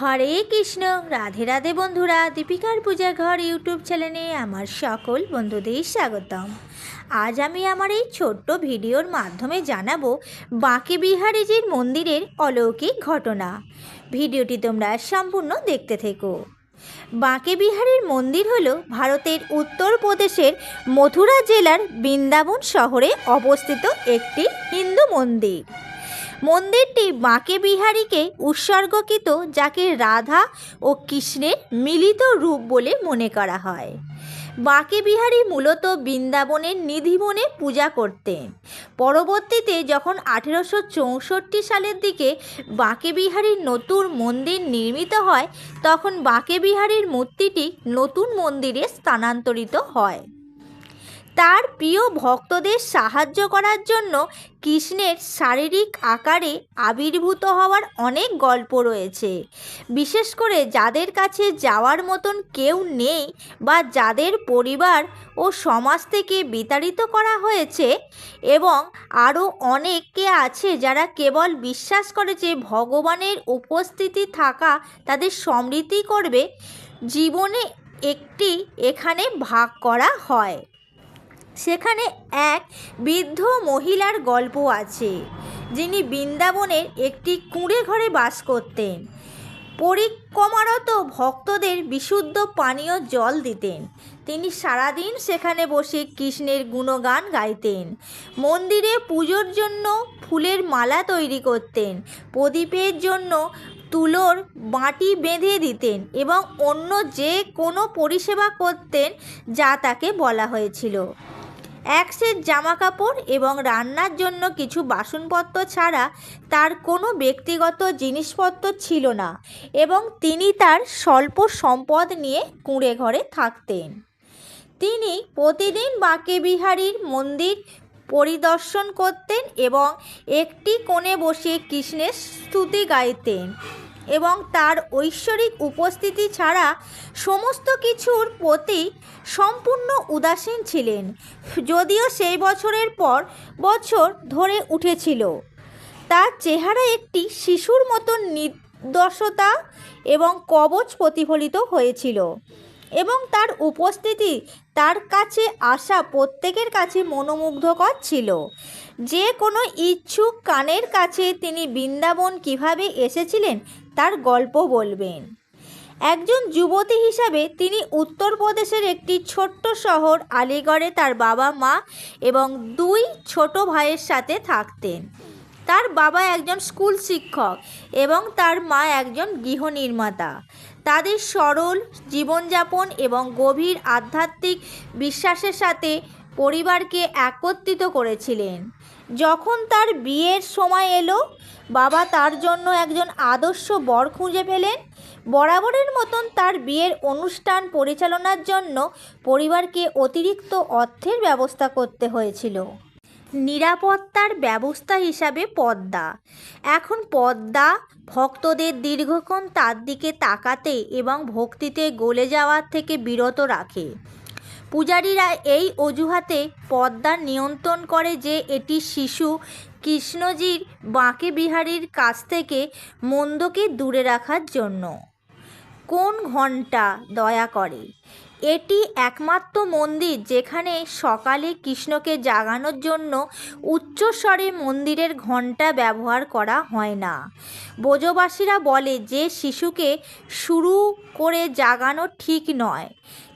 হরে কৃষ্ণ, রাধে রাধে বন্ধুরা, দীপিকার পূজা ঘর ইউটিউব চ্যানেলে আমার সকল বন্ধুদের স্বাগতম। আজ আমি আমার এই ছোট্ট ভিডিওর মাধ্যমে জানাব বাঁকে বিহারীজির মন্দিরের অলৌকিক ঘটনা। ভিডিওটি তোমরা সম্পূর্ণ দেখতে থেকো। বাঁকে বিহারীর মন্দির হল ভারতের উত্তরপ্রদেশের মথুরা জেলার বৃন্দাবন শহরে অবস্থিত একটি হিন্দু মন্দির। মন্দিরটি বাঁকে বিহারীকে উৎসর্গকৃত, যাকে রাধা ও কৃষ্ণের মিলিত রূপ বলে মনে করা হয়। বাঁকে বিহারী মূলত বৃন্দাবনের নিধিবনে পূজা করতেন। পরবর্তীতে যখন আঠেরোশো চৌষট্টি সালের দিকে বাঁকে বিহারীর নতুন মন্দির নির্মিত হয়, তখন বাঁকে বিহারীর মূর্তিটি নতুন মন্দিরে স্থানান্তরিত হয়। তার প্রিয় ভক্তদের সাহায্য করার জন্য কৃষ্ণের শারীরিক আকারে আবির্ভূত হওয়ার অনেক গল্প রয়েছে। বিশেষ করে যাদের কাছে যাওয়ার মতন কেউ নেই বা যাদের পরিবার ও সমাজ থেকে বিতাড়িত করা হয়েছে এবং আরও অনেকে আছে যারা কেবল বিশ্বাস করে যে ভগবানের উপস্থিতি থাকা তাদের সমৃদ্ধি করবে, জীবনে একটি এখানে ভাগ করা হয়। সেখানে এক বৃদ্ধ মহিলার গল্প আছে, যিনি বৃন্দাবনের একটি কুঁড়ে ঘরে বাস করতেন। পরিক্রমারত ভক্তদের বিশুদ্ধ পানীয় জল দিতেন। তিনি সারাদিন সেখানে বসে কৃষ্ণের গুণগান গাইতেন। মন্দিরে পুজোর জন্য ফুলের মালা তৈরি করতেন। প্রদীপের জন্য তুলোর বাটি বেঁধে দিতেন এবং অন্য যে কোনো পরিষেবা করতেন যা তাকে বলা হয়েছিল। এক সেট জামা কাপড় এবং রান্নার জন্য কিছু বাসনপত্র ছাড়া তার কোনো ব্যক্তিগত জিনিসপত্র ছিল না এবং তিনি তার স্বল্প সম্পদ নিয়ে কুঁড়ে ঘরে থাকতেন। তিনি প্রতিদিন বাঁকে বিহারীর মন্দির পরিদর্শন করতেন এবং একটি কোণে বসে কৃষ্ণের স্তুতি গাইতেন। এবং তার ঐশ্বরিক উপস্থিতি ছাড়া সমস্ত কিছুর প্রতি সম্পূর্ণ উদাসীন ছিলেন, যদিও সেই বছরের পর বছর ধরে উঠেছিল। তার চেহারা একটি শিশুর মতো নির্দশতা এবং কবচ প্রতিফলিত হয়েছিল। এবং তার উপস্থিতি তার কাছে আসা প্রত্যেকের কাছে মনোমুগ্ধকর ছিল। যে কোনো ইচ্ছুক কানের কাছে তিনি বৃন্দাবন কীভাবে এসেছিলেন তার গল্প বলবেন। একজন যুবতী হিসাবে তিনি উত্তরপ্রদেশের একটি ছোট্ট শহর আলিগড়ে তার বাবা মা এবং দুই ছোট ভাইয়ের সাথে থাকতেন। তার বাবা একজন স্কুল শিক্ষক এবং তার মা একজন গৃহ নির্মাতা। তাদের সরল জীবনযাপন এবং গভীর আধ্যাত্মিক বিশ্বাসের সাথে পরিবারকে একত্রিত করেছিলেন। যখন তার বিয়ের সময় এলো, বাবা তার জন্য একজন আদর্শ বর খুঁজে পেলেন। বরাবরের মতন তার বিয়ের অনুষ্ঠান পরিচালনার জন্য পরিবারকে অতিরিক্ত অর্থের ব্যবস্থা করতে হয়েছিল। নিরাপত্তার ব্যবস্থা হিসাবে পদ্মা। এখন পদ্মা ভক্তদের দীর্ঘক্ষণ তার দিকে তাকাতে এবং ভক্তিতে গলে যাওয়ার থেকে বিরত রাখে। পূজারীরা এই অজুহাতে পদ্মা নিয়ন্ত্রণ করে যে এটি শিশু কৃষ্ণজির বাঁকে বিহারীর কাছ থেকে মন্দকে দূরে রাখার জন্য। কোন ঘণ্টা দয়া করে? এটি একমাত্র মন্দির যেখানে সকালে কৃষ্ণকে জাগানোর জন্য উচ্চস্বরে মন্দিরের ঘণ্টা ব্যবহার করা হয় না। ব্রজবাসীরা বলে যে শিশুকে শুরু করে জাগানো ঠিক নয়।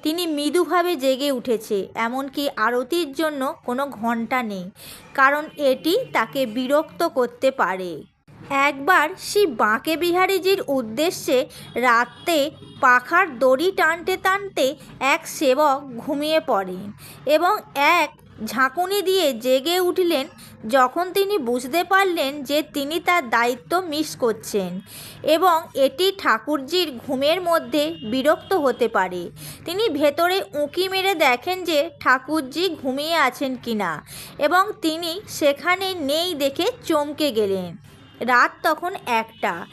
তিনি মৃদুভাবে জেগে উঠেছে, এমনকি আরতির জন্য কোনো ঘণ্টা নেই, কারণ এটি তাকে বিরক্ত করতে পারে। একবার শ্রী বাঁকে বিহারীজির উদ্দেশ্যে রাতে পাখার দড়ি টানতে টানতে এক সেবক ঘুমিয়ে পড়েন এবং এক ঝাঁকুনি দিয়ে জেগে উঠলেন যখন তিনি বুঝতে পারলেন যে তিনি তার দায়িত্ব মিস করছেন এবং এটি ঠাকুরজির ঘুমের মধ্যে বিরক্ত হতে পারে। তিনি ভেতরে উঁকি মেরে দেখেন যে ঠাকুরজি ঘুমিয়ে আছেন কিনা এবং তিনি সেখানে নেই দেখে চমকে গেলেন। রাত তখন একটা।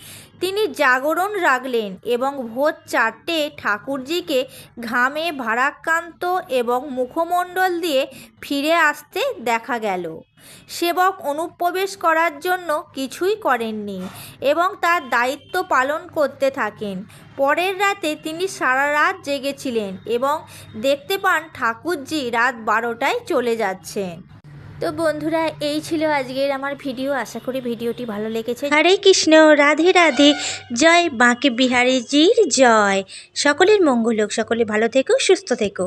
তিনি জাগরণ রাখলেন এবং ভোর চারটে ঠাকুরজিকে ঘামে ভারাক্রান্ত এবং মুখমণ্ডল দিয়ে ফিরে আসতে দেখা গেল। সেবক অনুপ্রবেশ করার জন্য কিছুই করেননি এবং তার দায়িত্ব পালন করতে থাকেন। পরের রাতে তিনি সারা রাত জেগেছিলেন এবং দেখতে পান ঠাকুরজি রাত বারোটায় চলে যাচ্ছেন। তো বন্ধুরা, এই ছিল আজকের আমার ভিডিও। আশা করি ভিডিওটি ভালো লেগেছে। হরে কৃষ্ণ, রাধে রাধে। জয় বাঁকে বিহারীজির জয়। সকলের মঙ্গল হোক, সকলে ভালো থেকো, সুস্থ থেকো।